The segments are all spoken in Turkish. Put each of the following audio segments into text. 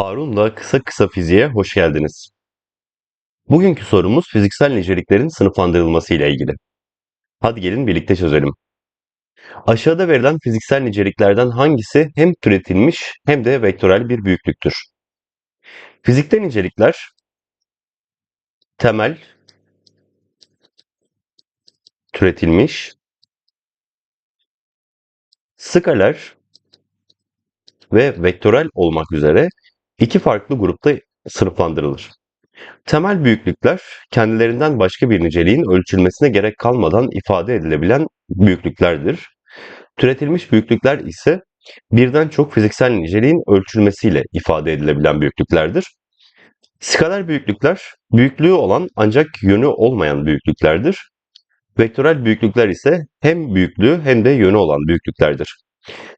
Harun'la Kısa Kısa Fiziğe hoş geldiniz. Bugünkü sorumuz fiziksel niceliklerin sınıflandırılması ile ilgili. Hadi gelin birlikte çözelim. Aşağıda verilen fiziksel niceliklerden hangisi hem türetilmiş hem de vektörel bir büyüklüktür? Fizikte nicelikler temel, türetilmiş, skaler ve vektörel olmak üzere iki farklı grupta sınıflandırılır. Temel büyüklükler kendilerinden başka bir niceliğin ölçülmesine gerek kalmadan ifade edilebilen büyüklüklerdir. Türetilmiş büyüklükler ise birden çok fiziksel niceliğin ölçülmesiyle ifade edilebilen büyüklüklerdir. Skaler büyüklükler büyüklüğü olan ancak yönü olmayan büyüklüklerdir. Vektörel büyüklükler ise hem büyüklüğü hem de yönü olan büyüklüklerdir.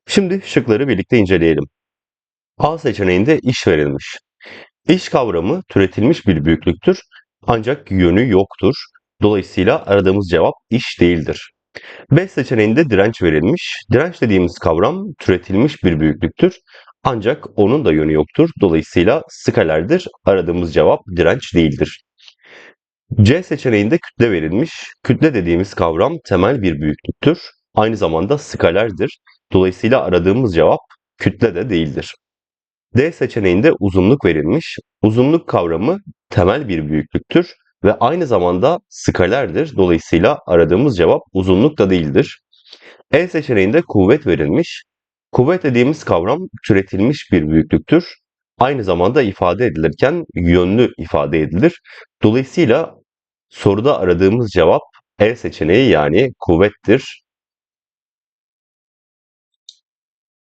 Şimdi şıkları birlikte inceleyelim. A seçeneğinde iş verilmiş. İş kavramı türetilmiş bir büyüklüktür ancak yönü yoktur. Dolayısıyla aradığımız cevap iş değildir. B seçeneğinde direnç verilmiş. Direnç dediğimiz kavram türetilmiş bir büyüklüktür ancak onun da yönü yoktur. Dolayısıyla skalerdir. Aradığımız cevap direnç değildir. C seçeneğinde kütle verilmiş. Kütle dediğimiz kavram temel bir büyüklüktür. Aynı zamanda skalerdir. Dolayısıyla aradığımız cevap kütle de değildir. D seçeneğinde uzunluk verilmiş. Uzunluk kavramı temel bir büyüklüktür ve aynı zamanda skalerdir. Dolayısıyla aradığımız cevap uzunluk da değildir. E seçeneğinde kuvvet verilmiş. Kuvvet dediğimiz kavram türetilmiş bir büyüklüktür. Aynı zamanda ifade edilirken yönlü ifade edilir. Dolayısıyla soruda aradığımız cevap E seçeneği yani kuvvettir.